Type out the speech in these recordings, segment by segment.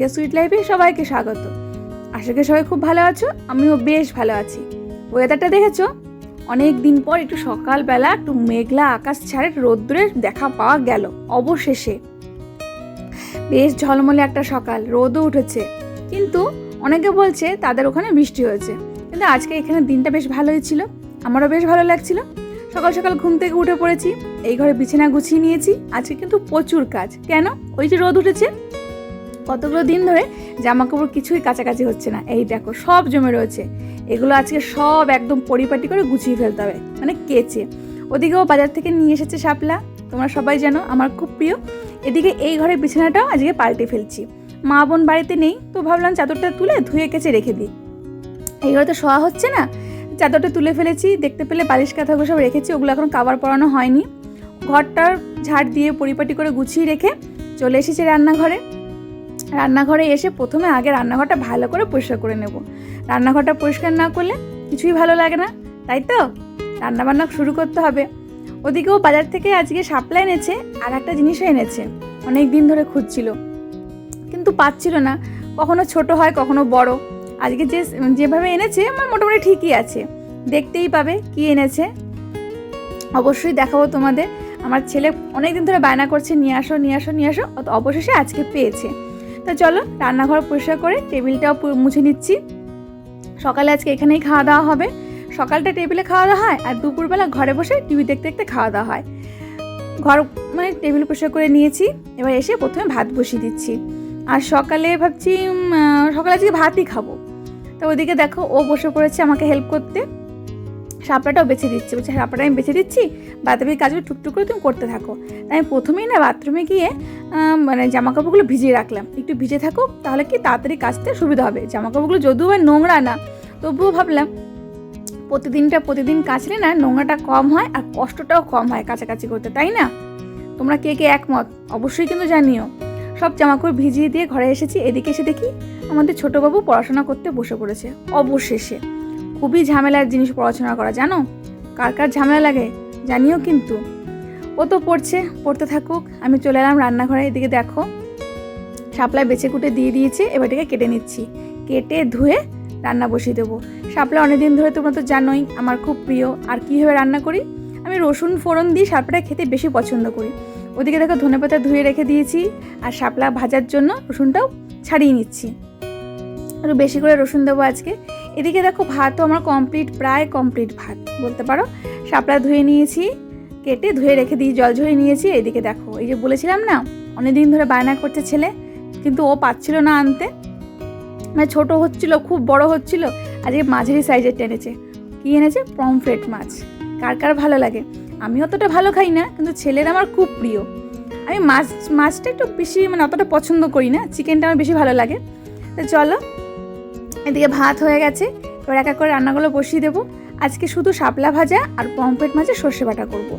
Mallika sweet লাইফে সবাইকে স্বাগত। আশা করি সবাই খুব ভালো আছো, আমিও বেশ ভালো আছি। ওয়েদারটা দেখেছ? অনেক দিন পর একটু সকালবেলা একটু মেঘলা আকাশ ছাড়ে রোদ্দুরের দেখা পাওয়া গেল, অবশেষে। বেশ ঝলমলে একটা সকাল, রোদও উঠেছে। কিন্তু অনেকে বলছে তাদের ওখানে বৃষ্টি হয়েছে। কিন্তু আজকে এখানে দিনটা বেশ ভালোই ছিল, আমারও বেশ ভালো লাগছিল। সকাল সকাল ঘুম থেকে উঠে পড়েছি, এই ঘরে বিছানা গুছিয়ে নিয়েছি, আজকে কিন্তু প্রচুর কাজ। কেন? ওই যে রোদ উঠেছে। কতগুলো দিন ধরে জামা কাপড় কিছুই কাছাকাছি হচ্ছে না। এই দেখো, সব জমে রয়েছে। এগুলো আজকে সব একদম পরিপাটি করে গুছিয়ে ফেলতে হবে মানে কেচে। ওদিকেও বাজার থেকে নিয়ে এসেছে শাপলা, তোমরা সবাই জানো, আমার খুব প্রিয়। এদিকে এই ঘরের বিছানাটাও আজকে পাল্টে ফেলছি। মা বোন বাড়িতে নেই, তো ভাবলাম চাদরটা তুলে ধুয়ে কেচে রেখে দিই। এই ঘরে তো শোয়া হচ্ছে না, চাদরটা তুলে ফেলেছি, দেখতে পেলে বালিশ কাঁথাগুলো সব রেখেছি, ওগুলো এখন কাবার পরানো হয়নি। ঘরটার ঝাড় দিয়ে পরিপাটি করে গুছিয়ে রেখে চলে এসেছি রান্নাঘরে। রান্নাঘরে এসে প্রথমে আগে রান্নাঘরটা ভালো করে পরিষ্কার করে নেব। রান্নাঘরটা পরিষ্কার না করলে কিছুই ভালো লাগে না, তাই তো? রান্নাবান্না শুরু করতে হবে। ওদিকেও বাজার থেকে আজকে সাপলা এনেছে আর একটা জিনিসও এনেছে, অনেক দিন ধরে খুঁজছিল। কিন্তু পাচ্ছিল না, কখনো ছোট হয়, কখনো বড়। আজকে যে যেভাবে এনেছে, আমার মোটামুটি ঠিকই আছে। দেখতেই পাবে কি এনেছে। অবশ্যই দেখাবো তোমাদের। আমার ছেলে অনেক দিন ধরে বায়না করছে, নিয়ে আসো নিয়ে আসো নিয়ে আসো অবশেষে আজকে পেয়েছে। তো চলো, রান্নাঘর পরিষ্কার করে টেবিলটাও মুছে নিচ্ছি। সকালে আজকে এখানেই খাওয়া দাওয়া হবে। সকালটা টেবিলে খাওয়া দাওয়া হয় আর দুপুরবেলা ঘরে বসে টিভি দেখতে দেখতে খাওয়া দাওয়া হয়। ঘর মানে টেবিল পরিষ্কার করে নিয়েছি, এবার এসে প্রথমে ভাত বসিয়ে দিচ্ছি। আর সকালে ভাবছি সকালে আজকে ভাতই খাব। তো ওইদিকে দেখো, ও বসে পড়েছে আমাকে হেল্প করতে। সাপড়াটাও বেছে দিচ্ছে। বলছে সাপড়াটা আমি বেছে দিচ্ছি বাতাবি কাজগুলো টুকটুক করে তুমি করতে থাকো। তাই আমি প্রথমেই না বাথরুমে গিয়ে মানে জামা কাপড়গুলো ভিজিয়ে রাখলাম। একটু ভিজে থাকো তাহলে কি তাড়াতাড়ি কাচতে সুবিধা হবে। জামা কাপড়গুলো যদিও বা নোংরা না, তবুও ভাবলাম প্রতিদিনটা প্রতিদিন কাচলে না নোংরাটা কম হয় আর কষ্টটাও কম হয় কাছাকাছি করতে, তাই না? তোমরা কে কে একমত? অবশ্যই কিন্তু জানিও। সব জামাকাপড় ভিজিয়ে দিয়ে ঘরে এসেছি। এদিকে এসে দেখি আমাদের ছোটোবাবু পড়াশোনা করতে বসে পড়েছে, অবশেষে। খুবই ঝামেলার জিনিস পড়াশোনা করা, জানো? কার কার ঝামেলা লাগে জানিও কিন্তু। ও তো পড়ছে, পড়তে থাকুক। আমি চলে এলাম রান্নাঘরে, এদিকে দেখো। শাপলা বেছে কুটে দিয়ে দিয়েছে, এবার এটাকে কেটে নিচ্ছি। কেটে ধুয়ে রান্না বসিয়ে দেবো। শাপলা অনেকদিন ধরে তোমরা তো জানোই, আমার খুব প্রিয়। আর কীভাবে রান্না করি? আমি রসুন ফোড়ন দিয়ে শাপলাটা খেতে বেশি পছন্দ করি। ওদিকে দেখো ধনেপাতা ধুয়ে রেখে দিয়েছি, আর শাপলা ভাজার জন্য রসুনটাও ছাড়িয়ে নিচ্ছি। একটু বেশি করে রসুন দেবো আজকে। এদিকে দেখো ভাতও আমার কমপ্লিট প্রায় কমপ্লিট ভাত, বলতে পারো। শাপলা ধুয়ে নিয়েছি, কেটে ধুয়ে রেখে দিয়ে জল ঝরিয়ে নিয়েছি। এদিকে দেখো, এই যে বলেছিলাম না অনেক দিন ধরে বায়না করছে ছেলে, কিন্তু ও পাচ্ছিল না আনতে। মানে ছোট হচ্ছিল, খুব বড় হচ্ছিল, আজকে মাঝারি সাইজের টেনেছে। কি এনেছে? পমফ্রেট মাছ। কার কার ভালো লাগে? আমি অতটা ভালো খাই না, কিন্তু ছেলের আমার খুব প্রিয়। আমি মাছ, মাছটা একটু বেশি মানে অতটা পছন্দ করি না, চিকেনটা আমার বেশি ভালো লাগে। তো চলো এদিকে ভাত হয়ে গেছে। এবার এক এক করে রান্নাগুলো বসিয়ে দেবো। আজকে শুধু শাপলা ভাজা আর পমফ্রেট মাছের সর্ষে বাটা করব।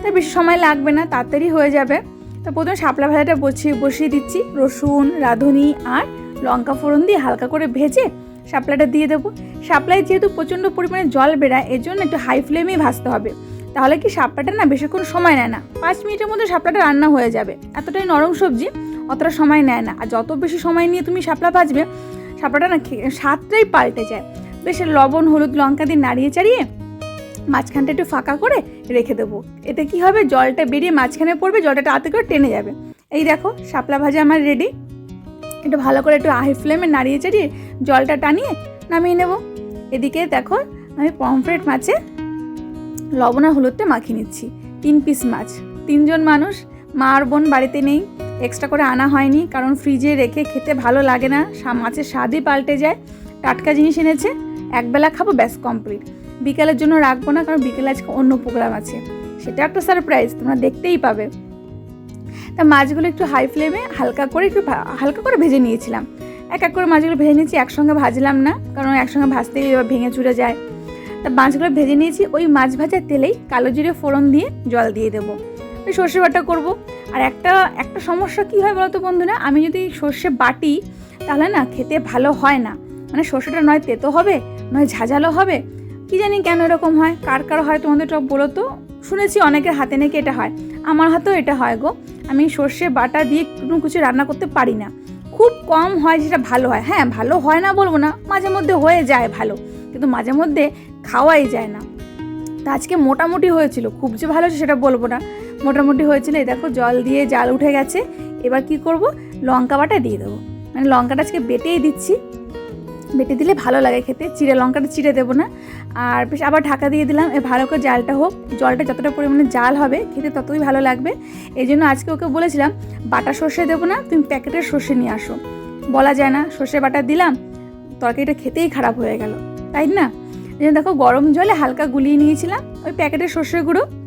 তাই বেশি সময় লাগবে না, তাড়াতাড়ি হয়ে যাবে। তো প্রথমে শাপলা ভাজাটা বসিয়ে বসিয়ে দিচ্ছি। রসুন, রাঁধুনি আর লঙ্কা ফোড়ন দিয়ে হালকা করে ভেজে শাপলাটা দিয়ে দেবো। শাপলায় যেহেতু প্রচণ্ড পরিমাণে জল বেড়ায় এর জন্য একটু হাই ফ্লেমেই ভাজতে হবে। তাহলে কি শাপলাটা না বেশিক্ষণ সময় নেয় না? পাঁচ মিনিটের মধ্যে শাপলাটা রান্না হয়ে যাবে। এতটাই নরম সবজি, অতটা সময় নেয় না। আর যত বেশি সময় নিয়ে তুমি শাপলা ভাজবে শাপলাটা না স্বাদটাই পাল্টে যায়। বেশ লবণ, হলুদ, লঙ্কা দিয়ে নাড়িয়ে চাড়িয়ে মাঝখানটা একটু ফাঁকা করে রেখে দেবো। এতে কি হবে? জলটা বেরিয়ে মাঝখানে পড়বে, জলটা তাড়াতাড়ি করে টেনে যাবে। এই দেখো, শাপলা ভাজা আমার রেডি একটু ভালো করে একটু হাই ফ্লেমে নাড়িয়ে চাড়িয়ে জলটা টানিয়ে নামিয়ে নেব। এদিকে দেখো, আমি পমফ্রেট মাছে লবণ আর হলুদটা মাখিয়ে নিচ্ছি। তিন পিস মাছ। তিনজন মানুষ, মা আর বোন বাড়িতে নেই। এক্সট্রা করে আনা হয়নি, কারণ ফ্রিজে রেখে খেতে ভালো লাগে না। মাছের স্বাদই পাল্টে যায়। টাটকা জিনিস এনেছে, একবেলা খাব, ব্যাস কমপ্লিট বিকেলের জন্য রাখব না, কারণ বিকেলে আজকে অন্য প্রোগ্রাম আছে। সেটা একটা সারপ্রাইজ তোমরা দেখতেই পাবে। তা মাছগুলো একটু হাই ফ্লেমে হালকা করে একটু হালকা করে ভেজে নিয়েছিলাম। এক এক করে মাছগুলো ভেজে নিয়েছি, একসঙ্গে ভাজলাম না, কারণ একসঙ্গে ভাজতেই ভেঙে চুড়ে যায়। তা মাছগুলো ভেজে নিয়েছি, ওই মাছ ভাজার তেলেই কালো জিরে ফোড়ন দিয়ে জল দিয়ে দেবো। ওই সর্ষে বাটা করব। আর একটা একটা সমস্যা কী হয় বলতো বন্ধুরা? আমি যদি সর্ষে বাটি, তাহলে না খেতে ভালো হয় না। মানে সর্ষেটা নয় তেতো হবে, নয় ঝাঁঝালো হবে। কি জানি কেন এরকম হয়? কার কার হয় তোমাদের বলো তো? শুনেছি অনেকের হাতে নাকি এটা হয়। আমার হাতেও এটা হয় গো। আমি সর্ষে বাটা দিয়ে কোনো কিছু রান্না করতে পারি না। খুব কম হয় যেটা ভালো হয়। হ্যাঁ ভালো হয় না বলব না, মাঝে মধ্যে হয়ে যায় ভালো। কিন্তু মাঝে মধ্যে খাওয়াই যায় না। তা আজকে মোটামুটি হয়েছিল। খুব যে ভালো সেটা বলব না। মোটামুটি হয়েছিল। এই দেখো, জল দিয়ে জাল উঠে গেছে। এবার কি করব? লঙ্কা বাটা দিয়ে দেবো। মানে লঙ্কাটা আজকে বেটেই দিচ্ছি। বেটে দিলে ভালো লাগে খেতে। চিড়ে লঙ্কাটা চিড়ে দেবো না। আর বেশ, আবার ঢাকা দিয়ে দিলাম। এ, ভালো করে জালটা হোক। জলটা যতটা পরিমাণে জাল হবে, খেতে ততই ভালো লাগবে। এই জন্য আজকে ওকে বলেছিলাম, বাটা সর্ষে দেবো না, তুমি প্যাকেটের সর্ষে নিয়ে আসো। বলা যায় না, সর্ষে বাটা দিলাম, তরকারিটা খেতেই খারাপ হয়ে গেল। তাই না? দেখো, গরম জলে হালকা গুলিয়ে নিয়েছিলাম। ওই প্যাকেটের সর্ষে গুঁড়ো।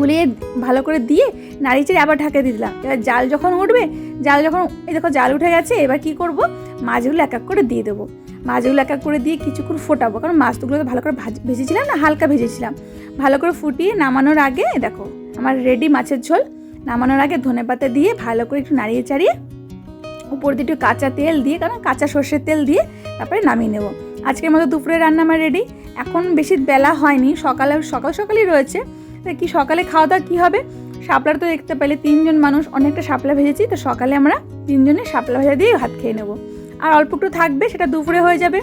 গুলিয়ে ভালো করে দিয়ে নাড়ি চেড়ে আবার ঢাকা দিয়ে দিলাম। এবার জাল যখন উঠবে, জাল যখন এই দেখো জাল উঠে গেছে, এবার কি করব? মাছগুলো এক এক করে দিয়ে দেবো। মাছগুলো এক এক করে দিয়ে কিছুক্ষণ ফোটাবো, কারণ মাছগুলো তো ভালো করে ভাজ ভেজেছিলাম না, হালকা ভেজেছিলাম। ভালো করে ফুটিয়ে নামানোর আগে দেখো, আমার রেডি মাছের ঝোল। নামানোর আগে ধনে পাতা দিয়ে ভালো করে একটু নাড়িয়ে চাড়িয়ে উপর দিয়ে একটু কাঁচা তেল দিয়ে, কারণ কাঁচা সর্ষের তেল দিয়ে তারপরে নামিয়ে নেব। আজকের মতো দুপুরে রান্না আমার রেডি এখন বেশি বেলা হয়নি, সকালে সকাল সকালই রয়েছে। তা কি সকালে খাওয়া দাওয়া কী হবে? শাপলার তো দেখতে পেলে তিনজন মানুষ, অনেকটা শাপলা ভেজেছি, তো সকালে আমরা তিনজনে শাপলা ভেজা দিয়ে ভাত খেয়ে নেব। আর অল্প একটু থাকবে, সেটা দুপুরে হয়ে যাবে।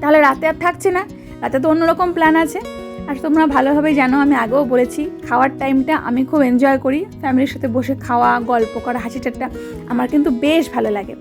তাহলে রাতে আর থাকছে না, রাতে তো অন্যরকম প্ল্যান আছে। আর তোমরা ভালোভাবে জানো, আমি আগেও বলেছি, খাওয়ার টাইমটা আমি খুব এনজয় করি। ফ্যামিলির সাথে বসে খাওয়া, গল্প করা, হাসি ঠাট্টা, আমার কিন্তু বেশ ভালো লাগে।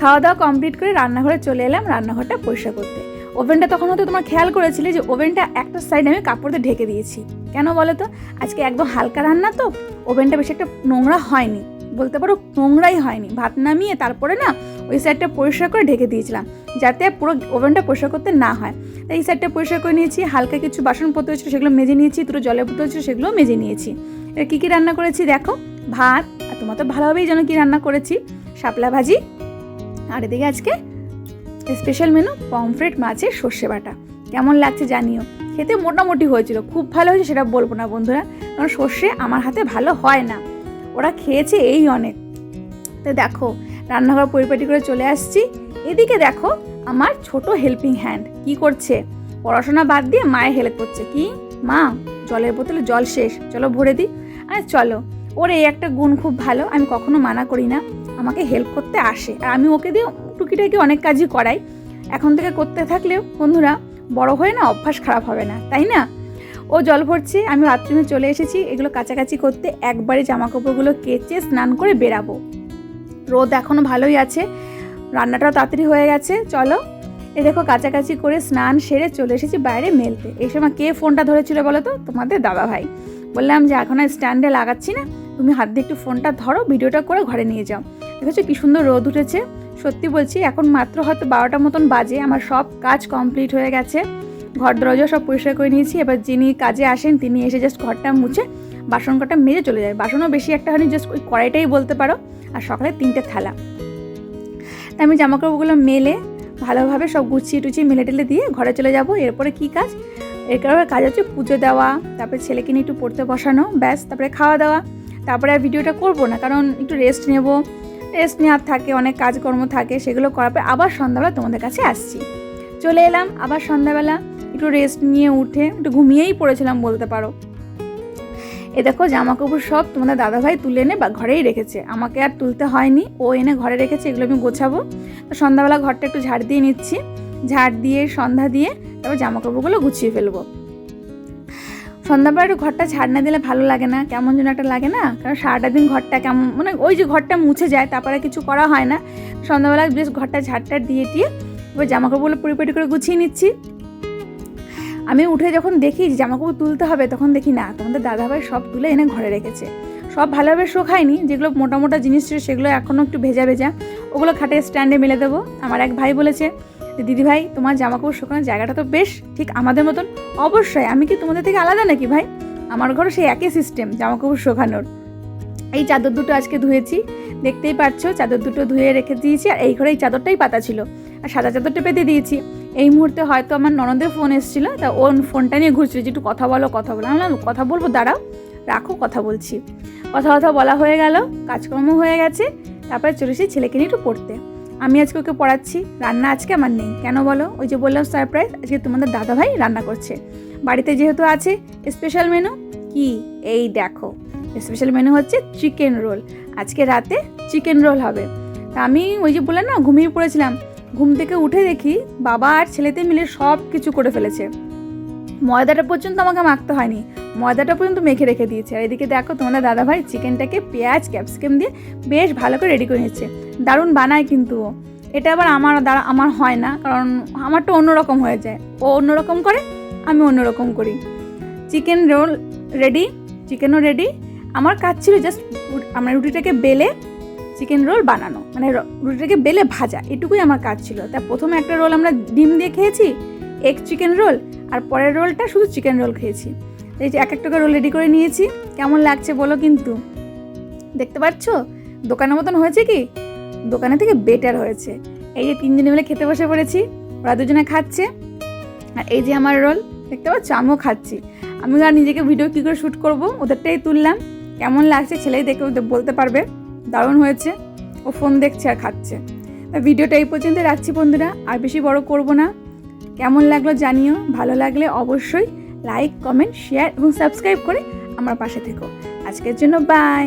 খাওয়া দাওয়া কমপ্লিট করে রান্নাঘরে চলে এলাম, রান্নাঘরটা পরিষ্কার করতে। ওভেনটা তখন হয়তো তোমার খেয়াল করেছিলে যে ওভেনটা একটা সাইডে আমি কাপড় দিয়ে ঢেকে দিয়েছি। কেন বলো তো? আজকে একদম হালকা রান্না তো, ওভেনটা বেশি একটা নোংরা হয়নি। বলতে পারো নোংরাই হয়নি। ভাত নামিয়ে তারপরে না ওই সাইডটা পরিষ্কার করে ঢেকে দিয়েছিলাম, যাতে পুরো ওভেনটা পরিষ্কার করতে না হয়। তাই এই সাইডটা পরিষ্কার করে নিয়েছি, হালকা কিছু বাসনপত্র ছিল সেগুলো মেজে নিয়েছি, দুটো জলের বোতল ছিল সেগুলো মেজে নিয়েছি। এবার কী কী রান্না করেছি দেখো? ভাত, আর তোমার তো ভালোভাবেই যেন কী রান্না করেছি। শাপলা ভাজি, আর এদিকে আজকে স্পেশাল মেনু, পমফ্রেট, মাছের সর্ষে বাটা। কেমন লাগছে জানিও। খেতে মোটামুটি হয়েছিল। খুব ভালো হয়েছে সেটা বলব না বন্ধুরা। কারণ সর্ষে আমার হাতে ভালো হয় না। ওরা খেয়েছে এই অনেক। তো দেখো, রান্নাঘর পরিপাটি করে চলে আসছি। এদিকে দেখো, আমার ছোট হেল্পিং হ্যান্ড কি করছে? পড়াশোনা বাদ দিয়ে মায়ের হেল্প করছে। কি? মা, জলের বোতলে জল শেষ। চলো ভরে দিই। আর চলো, ওর এই একটা গুণ খুব ভালো। আমি কখনো মানা করি না। আমাকে হেল্প করতে আসে। আর আমি ওকে দিয়ে টুকিটাকি অনেক কাজই করাই। এখন থেকে করতে থাকলেও বন্ধুরা, বড় হয়ে না অভ্যাস খারাপ হবে না, তাই না? ও জল ভরছে, আমি বাথরুমে চলে এসেছি, এগুলো কাছাকাছি করতে একবারে জামা কাপড়গুলো কেচে স্নান করে বেরাবো। রোদ এখনও ভালোই আছে, রান্নাটাও তাড়াতাড়ি হয়ে গেছে, চলো। এ দেখো কাছাকাছি করে স্নান সেরে চলে এসেছি বাইরে মেলতে। এই সময় কে ফোনটা ধরেছিল বলো তো? তোমাদের দাদা ভাই। বললাম যে, এখন আর স্ট্যান্ডে লাগাচ্ছি না, তুমি হাত দিয়ে একটু ফোনটা ধরো, ভিডিওটা করে ঘরে নিয়ে যাও। দেখেছ কি সুন্দর রোদ উঠেছে? সত্যি বলছি, এখন মাত্র হয়তো বারোটা মতন বাজে, আমার সব কাজ কমপ্লিট হয়ে গেছে। ঘর দরজা সব পরিষ্কার করে নিয়েছি, এবার যিনি কাজে আসেন, তিনি এসে জাস্ট ঘরটা মুছে বাসন কটা মেজে চলে যায়। বাসনও বেশি একটা হয়নি জাস্ট ওই কড়াইটাই বলতে পারো, আর সকালে তিনটে থালা। তাই আমি জামাকাপড়গুলো মেলে, ভালোভাবে সব গুছিয়ে টুচিয়ে মেলে টেলে দিয়ে ঘরে চলে যাব। এরপরে কি কাজ? এর কারণে কাজ হচ্ছে পুজো দেওয়া, তারপরে ছেলেকে নিয়ে একটু পড়তে বসানো, ব্যাস, তারপরে খাওয়া দাওয়া। তারপরে আর ভিডিওটা করব না, কারণ একটু রেস্ট নেব রেস্ট নেওয়ার থাকে, অনেক কাজকর্ম থাকে, সেগুলো করার পরে আবার সন্ধ্যাবেলা তোমাদের কাছে আসছি। চলে এলাম, আবার সন্ধ্যাবেলা, একটু রেস্ট নিয়ে উঠে, একটু ঘুমিয়েই পড়েছিলাম বলতে পারো। এ দেখো জামা কাপড় সব তোমাদের দাদাভাই তুলে এনে বা ঘরেই রেখেছে। আমাকে আর তুলতে হয়নি, ও এনে ঘরে রেখেছে, এগুলো আমি গোছাবো। তো সন্ধ্যাবেলা ঘরটা একটু ঝাড় দিয়ে নিচ্ছি। ঝাড় দিয়ে, সন্ধ্যা দিয়ে তারপর জামা কাপড়গুলো গুছিয়ে ফেলব। সন্ধ্যাবেলা একটু ঘরটা ঝাড় না দিলে ভালো লাগে না, কেমন যেন একটা লাগে না। কারণ সারাটা দিন ঘরটা কেমন মানে ওই যে ঘরটা মুছে যায়, তারপরে কিছু করা হয় না। সন্ধ্যাবেলা বেশ ঘরটা ঝাড়টা দিয়ে দিয়ে এবার জামা কাপড়গুলো পরিপাটি করে গুছিয়ে নিচ্ছি। আমি উঠে যখন দেখি যে জামাকাপড় তুলতে হবে, তখন দেখি না, তোমাদের দাদাভাই সব তুলে এনে ঘরে রেখেছে। সব ভালোভাবে শোকায়নি, যেগুলো মোটা মোটা জিনিস ছিল সেগুলো এখনও একটু ভেজা ভেজা, ওগুলো খাটে স্ট্যান্ডে মেলে দেবো। আমার এক ভাই বলেছে যে দিদি ভাই তোমার জামাকাপড় শোকানোর জায়গাটা তো বেশ ঠিক আমাদের মতন। অবশ্যই, আমি কি তোমাদের থেকে আলাদা নাকি ভাই? আমার ঘরে সেই একই সিস্টেম জামাকাপড় শোকানোর। এই চাদর দুটো আজকে ধুয়েছি, দেখতেই পাচ্ছ, চাদর দুটো ধুয়ে রেখে দিয়েছি, আর এই ঘরে এই চাদরটাই পাতা ছিল। আর সাদা চাদরটা পেতে দিয়েছি। এই মুহূর্তে হয়তো আমার ননদের ফোন এসেছিল, তা ওর ফোনটা নিয়ে ঘুরছিল, যে একটু কথা বলো কথা বলো। আমি কথা বলব, দাঁড়াও, রাখো, কথা বলছি। কথা কথা বলা হয়ে গেল, কাজকর্ম হয়ে গেছে, তারপরে চলে ছেলেকে নিয়ে একটু পড়তে। আমি আজকে ওকে পড়াচ্ছি, রান্না আজকে আমার নেই। কেন বলো? ওই যে বললাম সারপ্রাইজ আজকে তোমাদের দাদাভাই রান্না করছে। বাড়িতে যেহেতু আছে স্পেশাল মেনু কি? এই দেখো স্পেশাল মেনু হচ্ছে চিকেন রোল আজকে রাতে চিকেন রোল হবে। তা আমি ওই যে বললাম না, ঘুমিয়ে পড়েছিলাম। ঘুম থেকে উঠে দেখি বাবা আর ছেলেতে মিলে সব কিছু করে ফেলেছে। ময়দাটা পর্যন্ত আমাকে মাখতে হয়নি। ময়দাটা পর্যন্ত মেখে রেখে দিয়েছে। আর এদিকে দেখো তোমাদের দাদাভাই চিকেনটাকে পেঁয়াজ, ক্যাপসিকাম দিয়ে বেশ ভালো করে রেডি করে নিচ্ছে দারুণ বানায় কিন্তু ও। এটা আবার আমার দ্বারা আমার হয় না, কারণ আমার আমারটা অন্যরকম হয়ে যায়। ও অন্যরকম করে, আমি অন্যরকম করি। চিকেন রোল রেডি চিকেনও রেডি আমার কাজ ছিল জাস্ট আমার রুটিটাকে বেলে চিকেন রোল বানানো। মানে রুটিটাকে বেলে ভাজা, এটুকুই আমার কাজ ছিল। তা প্রথমে একটা রোল আমরা ডিম দিয়ে খেয়েছি এগ চিকেন রোল আর পরের রোলটা শুধু চিকেন রোল খেয়েছি। এই যে এক একটা করে রোল রেডি করে নিয়েছি। কেমন লাগছে বলো কিন্তু। দেখতে পাচ্ছ? দোকানের মতন হয়েছে কি? দোকানে থেকে বেটার হয়েছে। এই যে তিনজনে মিলে খেতে বসে পড়েছি, ওরা দুজনে খাচ্ছে। আর এই যে আমার রোল, দেখতে পাচ্ছ? আমিও খাচ্ছি। আমি আর নিজেকে ভিডিও কী করে শ্যুট করব? ওদেরটাই তুললাম। কেমন লাগছে ছেলেই দেখে বলতে পারবে। দারুণ হয়েছে। ও ফোন দেখছে আর খাচ্ছে। ভিডিওটা এই পর্যন্ত রাখছি বন্ধুরা। আর বেশি বড় করব না। কেমন লাগল জানিও। ভালো লাগলে অবশ্যই লাইক কমেন্ট শেয়ার এবং সাবস্ক্রাইব করে আমার পাশে থেকো। আজকের জন্য বাই